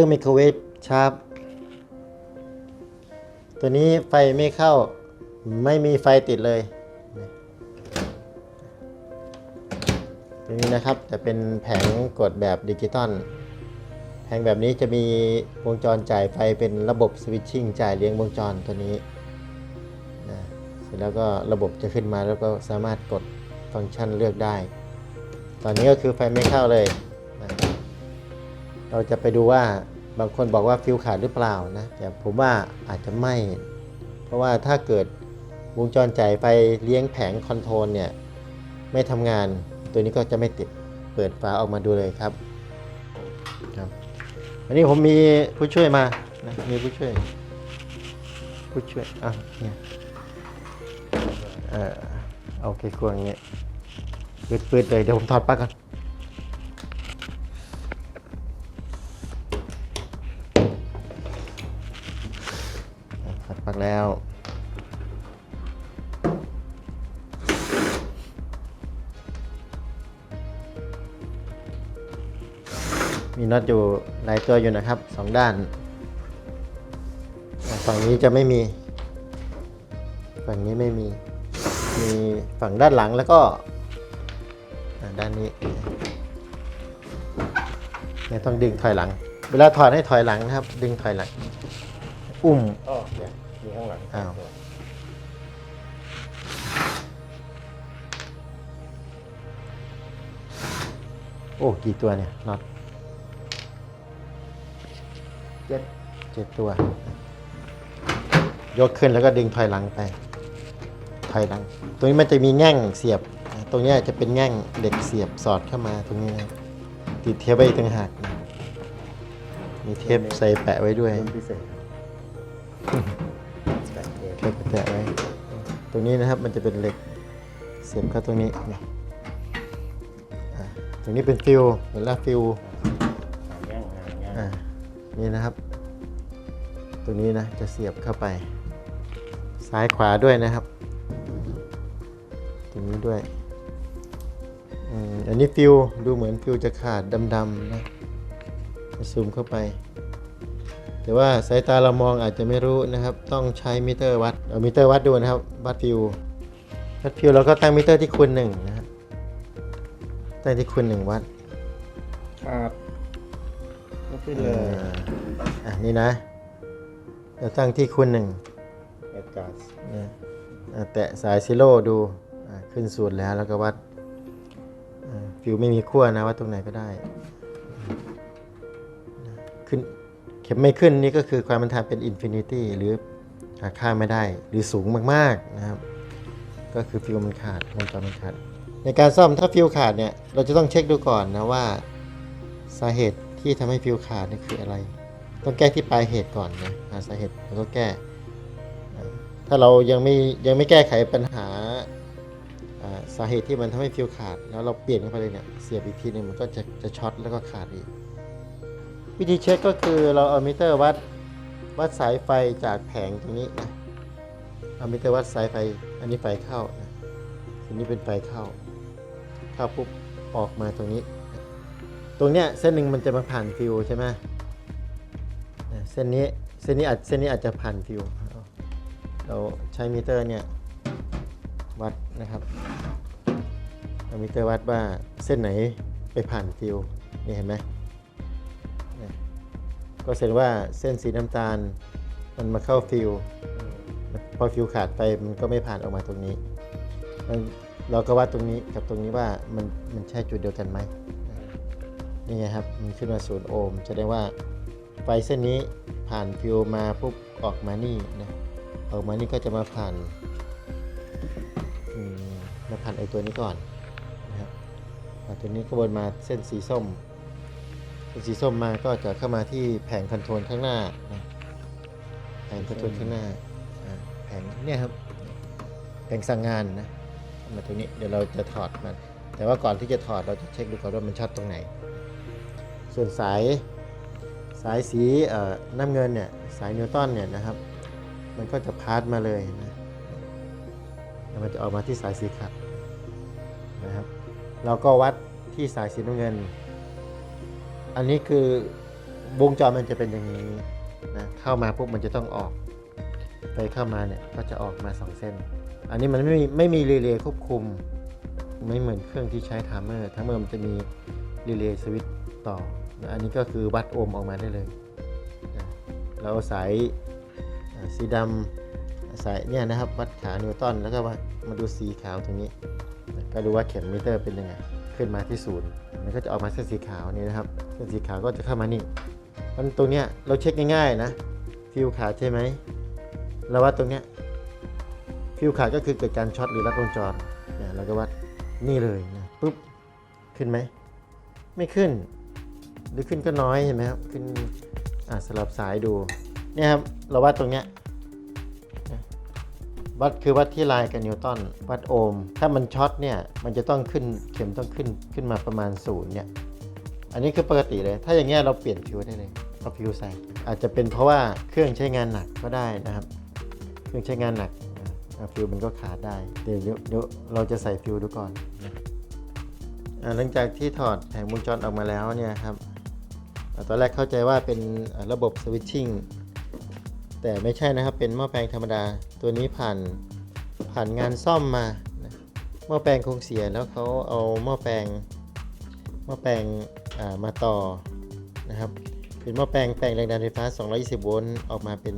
รื่องไมโครเวฟชาร์ปตัวนี้ไฟไม่เข้าไม่มีไฟติดเลยตัวนี้นะครับจะเป็นแผงกดแบบดิจิตอลแผงแบบนี้จะมีวงจรจ่ายไฟเป็นระบบสวิตชิ่งจ่ายเลี้ยงวงจรตัวนี้นะเสร็จแล้วก็ระบบจะขึ้นมาแล้วก็สามารถกดฟังก์ชันเลือกได้ ตอนนี้ก็คือไฟไม่เข้าเลย เราจะไปดูว่าบางคนบอกว่าฟิวขาดหรือเปล่านะแต่ผมว่าอาจจะไม่ เพราะว่าถ้าเกิดวงจรจ่ายไฟเลี้ยงแผงคอนโทรลเนี่ยไม่ทำงานตัวนี้ก็จะไม่ติดเปิดฝาออกมาดูเลยครับครับวันนี้ผมมีผู้ช่วยมานะมีผู้ช่วย ผู้ช่วยอะเนี่ยเออเอาไขควงเงี้ยปืดๆเลยเดี๋ยวผมถอดปลั๊กก่อน แล้ว มีน็อตอยู่หลายตัวอยู่นะครับสองด้าน ฝั่งนี้จะไม่มี ฝั่งนี้ไม่มี มีฝั่งด้านหลังแล้วก็ด้านนี้เนี่ยต้องดึงถอยหลัง เวลาถอดให้ถอยหลังนะครับ ดึงถอยหลัง อุ้มอ๋อ มีข้างหลังอ้าว โอ้ กี่ตัวเนี่ยน็อตเจ็ดเจ็ดตัว ยกขึ้นแล้วก็ดึงถอยหลังไป ถอยหลัง ตรงนี้มันจะมีแง่งเสียบ ตรงเนี้ยจะเป็นแง่งเด็กเสียบสอดเข้ามาตรงนี้นะครับติดเทปไว้อีกต่างหากนะมีเทปใส่แปะไว้ด้วย รุ่นพิเศษแปดเทปแปะไว้ ตรงนี้นะครับมันจะเป็นเหล็กเสียบเข้าตรงนี้นะตรงนี้เป็นฟิวเห็นล้วฟิวอ่านี่นะครับ ตรงนี้นะจะเสียบเข้าไป ซ้ายขวาด้วยนะครับ ตรงนี้ด้วยอันนี้ฟิวดูเหมือนฟิวจะขาดดำๆนะซูมเข้าไป แต่ว่าสายตาเรามองอาจจะไม่รู้นะครับ ต้องใช้มิเตอร์วัดเอามิเตอร์วัดดูนะครับวัดฟิววัดฟิวเราก็ตั้งมิเตอร์ที่คูณหนึ่งนะครับตั้งที่คูณหนึ่งวัดครับยกขึ้นเอเลยออะนี่นะเราตั้งที่คูณหนึ่งแอดการ์ดนะอะแตะสายซิโร่ดูอะขึ้นสูตรแล้วแล้วก็วัดอะฟิวไม่มีขั้วนะวัดตรงไหนก็ได้ ข็มไม่ขึ้นนี่ก็คือความมันทานเป็นอินฟินิตี้หรือหาค่าไม่ได้หรือสูงมากๆนะครับก็คือฟิวมันขาดวงจรมันขาด ในการซ่อมถ้าฟิวขาดเนี่ยเราจะต้องเช็คดูก่อนนะว่าสาเหตุที่ทำให้ฟิวขาดนี่คืออะไร ต้องแก้ที่ปลายเหตุก่อนนะหาสาเหตุแล้วก็แก้ ถ้าเรายังไม่ยังไม่แก้ไขปัญหาสาเหตุที่มันทำให้ฟิวขาด แล้วเราเปลี่ยนเข้าไปเลยเนี่ยเสียบอีกทีนึงมันก็จะจะช็อตแล้วก็ขาดอีก วิธีเช็คก็คือเราเอามิเตอร์วัดวัดสายไฟจากแผงตรงนี้นะเอามิเตอร์วัดสายไฟอันนี้ไฟเข้านะอันนี้เป็นไฟเข้าเข้าปุ๊บออกมาตรงนี้ ตรงเนี้ยเส้นหนึ่งมันจะมาผ่านฟิวใช่ไหมเส้นนี้เส้นนี้อาจเส้นนี้อาจจะผ่านฟิวเราใช้มิเตอร์เนี่ยวัดนะครับเอามิเตอร์วัดว่าเส้นไหนไปผ่านฟิวนี่เห็นไหม ก็แสดงว่าเส้นสีน้ำตาลมันมาเข้าฟิวพอฟิวขาดไปมันก็ไม่ผ่านออกมาตรงนี้ เราก็วัดตรงนี้กับตรงนี้ว่ามันมันใช่จุดเดียวกันไหมนี่ไงครับมันขึ้นมาศูนย์โอห์มแสดงว่าไฟเส้นนี้ผ่านฟิวมาปุ๊บออกมานี่นะออกมานี่ก็จะมาผ่านมาผ่านไอตัวนี้ก่อนนะครับผ่านตัวนี้ก็วนมาเส้นสีส้ม สีส้มมาก็จะเข้ามาที่แผงคอนโทรลข้างหน้านะแผงคอนโทรลข้างหน้าอ่าแผงเนี่ยครับแผงสั่งงานนะมาตรงนี้เดี๋ยวเราจะถอดมัน แต่ว่าก่อนที่จะถอดเราจะเช็คดูก่อนว่ามันช็อตตรงไหน ส่วนสายสายสีน้ำเงินเนี่ยสายนิวตันเนี่ยนะครับ มันก็จะพาดมาเลยนะมันจะออกมาที่สายสีขัดนะครับ เราก็วัดที่สายสีน้ำเงิน อันนี้คือวงจรมันจะเป็นอย่างนี้นะเข้ามาปุ๊บมันจะต้องออก ไปเข้ามาเนี่ยก็จะออกมาสองเส้น อันนี้มันไม่มีไม่มีรีเลย์ควบคุม ไม่เหมือนเครื่องที่ใช้ไทม์เมอร์ไทม์เมอร์มันจะมีรีเลย์สวิตช์ต่อ อันนี้ก็คือวัดโอห์มออกมาได้เลยนะเราสายสีดำสายเนี่ยนะครับวัดขานิวตันแล้วก็มามาดูสีขาวตรงนี้ ก็ดูว่าเข็มมิเตอร์เป็นยังไงขึ้นมาที่ศูนย์มันก็จะออกมาเส้นสีขาวนี่นะครับ ส้นสีขาวก็จะเข้ามานี่มันตรงเนี้ยเราเช็คง่ายๆนะฟิวขาดใช่ไหมเราวัดตรงเนี้ยฟิวขาดก็คือเกิดการช็อตหรือรัดวงจรเนี่ยเราก็วัดนี่เลยนะปุ๊บขึ้นไหมไม่ขึ้น หรือขึ้นก็น้อยเห็นไหมครับขึ้นอะสลับสายดูเนี่ยครับเราวัดตรงเนี้ยวัดคือวัดที่ลายกับนิวตันวัดโอห์มถ้ามันช็อตเนี่ยมันจะต้องขึ้นเข็มต้องขึ้นขึ้นมาประมาณศูนย์เนี่ย อันนี้คือปกติเลย ถ้าอย่างเงี้ยเราเปลี่ยนฟิวได้เลยเอาฟิวใส่ อาจจะเป็นเพราะว่าเครื่องใช้งานหนักก็ได้นะครับ เครื่องใช้งานหนักฟิวมันก็ขาดได้ เดี๋ยวเดี๋ยวเราจะใส่ฟิวดูก่อนนะอะหลังจากที่ถอดแผงวงจรออกมาแล้วเนี่ยครับตอนแรกเข้าใจว่าเป็นระบบสวิตชิ่งแต่ไม่ใช่นะครับเป็นหม้อแปลงธรรมดาตัวนี้ผ่านผ่านงานซ่อมมาหม้อแปลงคงเสียแล้วเขาเอาหม้อแปลงหม้อแปลง มาต่อนะครับเป็นหม้อแปลงแปลงแรงดันไฟฟ้า 220 โวลต์ออกมาเป็น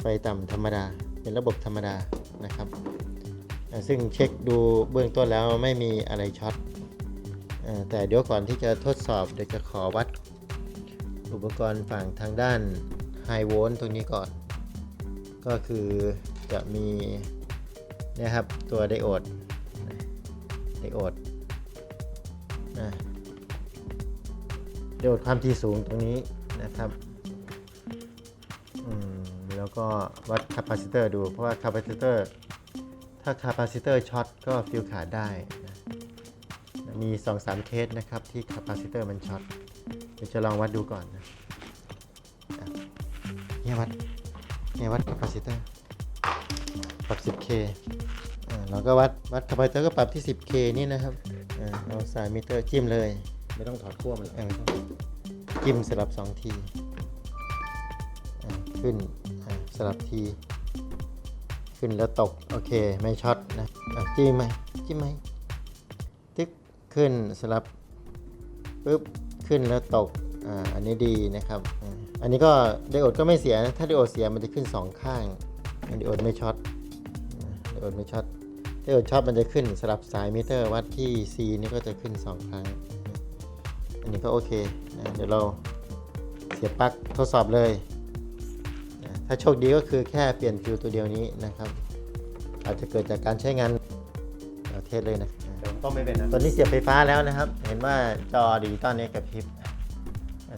ไฟต่ำธรรมดา เป็นระบบธรรมดานะครับ ซึ่งเช็คดูเบื้องต้นแล้วไม่มีอะไรช็อตอแต่เดี๋ยวก่อนที่จะทดสอบเดี๋ยวจะขอวัดอุปกรณ์ฝั่งทางด้านไฮโวลต์ตรงนี้ก่อน ก็คือจะมีนะครับตัวไดโอดไดโอดนะ ไดโอดความถี่สูงตรงนี้นะครับอืมแล้วก็วัดคาปาซิเตอร์ดู เพราะว่าคาปาซิเตอร์ถ้าคาปาซิเตอร์ช็อตก็ฟิวขาดได้นะมี 2-3 เคสนะครับ ที่คาปาซิเตอร์มันช็อตเดี๋ยวจะลองวัดดูก่อนนะอะเนี่ยวัดเนี่ยวัด capacitor ปรับ 10k อ่าเราก็วัดวัด capacitor ก็ปรับที่ 10k นี่นะครับอ่าเราสายมิเตอร์จิ้มเลย ไม่ต้องถอดขั้วมันหรอกเออ จิ้มสลับ2ทีขึ้นสลับที ขึ้นแล้วตก โอเค ไม่ช็อตนะจิ้มไหมจิ้มไหมตึ๊กขึ้นสลับปุ๊บขึ้นแล้วตกอ่าอันนี้ดีนะครับ อันนี้ก็ไดโอดก็ไม่เสียนะถ้าไดโอดเสียมันจะขึ้น 2 ข้างไดโอดไม่ช็อตไดโอดไม่ช็อตไดโอดช็อตมันจะขึ้นสลับสายมิเตอร์วัดที่ C นี่ก็จะขึ้น 2 ครั้ง อันนี้ก็โอเคนะเดี๋ยวเราเสียบปลั๊กทดสอบเลยนะถ้าโชคดีก็คือแค่เปลี่ยนฟิวตัวเดียวนี้นะครับ อาจจะเกิดจากการใช้งานเอาเทสเลยนะเดี๋ยวต้องไม่เป็นนะตอนนี้เสียบไฟฟ้าแล้วนะครับ เห็นว่าจอดิจิตอลนี้กระพริบ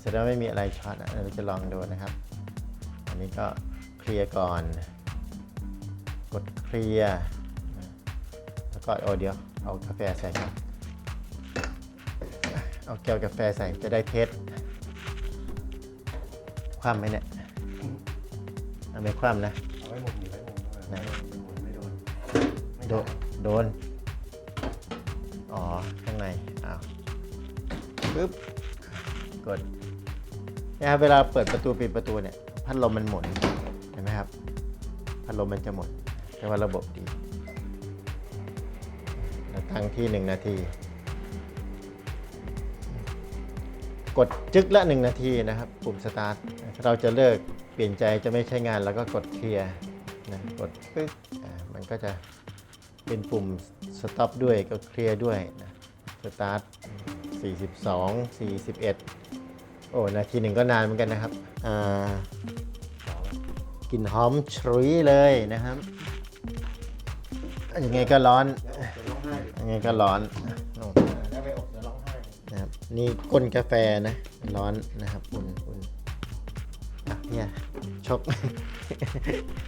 แสดงว่าไม่มีอะไรช็อตอะเราจะลองดูนะครับ อันนี้ก็เคลียร์ก่อน กดเคลียร์แล้วก็โอเดี๋ยวเอากาแฟใส่ครับ เอาแก้วกาแฟใส่จะได้เทสคว่ำไหมเนี่ยเอาไม่คว่ำนะเอาไว้หมุนหนีไว้หมุนไหนไม่โดนไม่โดโดนนโดน อ๋อ ข้างในอ้าวปึ๊บกดเนี่ยครับเวลาเปิดประตูปิดประตูเนี่ย พัดลมมันหมุนเห็นไหมครับ พัดลมมันจะหมุนแต่ว่าระบบดีแล้วตั้งที่หนึ่งนาที กดจึ๊กละหนึ่งนาทีนะครับ ปุ่มสตาร์ทเราจะเลิกเปลี่ยนใจจะไม่ใช้งานแล้วก็กดเคลียร์นะกดปึ๊กมันก็จะเป็นปุ่มสต็อปด้วยก็เคลียร์ด้วยนะสตาร์ท42 41 โอ้ นาทีหนึ่งก็นานเหมือนกันนะครับอ่ากลิ่นหอมฉุยเลยนะครับยังไงก็ร้อนยังไงก็ร้อน นี่ก้นกาแฟนะร้อนนะครับอุ่นอุ่นเนี่ยชก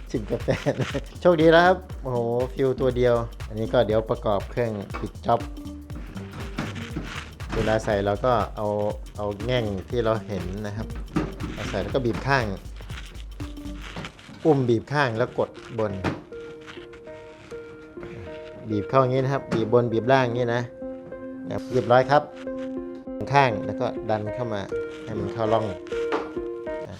ชิมกาแฟนะโชคดีแล้วครับ โอ้โห ฟิวตัวเดียว อันนี้ก็เดี๋ยวประกอบเครื่องปิดจ็อบเวลาใส่เราก็เอาเอาแง่งที่เราเห็นนะครับเอาใส่แล้วก็บีบข้าง อุ้มบีบข้างแล้วกดบน บีบเข้าอย่างนี้นะครับ บีบบนบีบล่างอย่างนี้นะบเรียบร้อยครับ ข้างแล้วก็ดันเข้ามาให้มันเข้าร่อง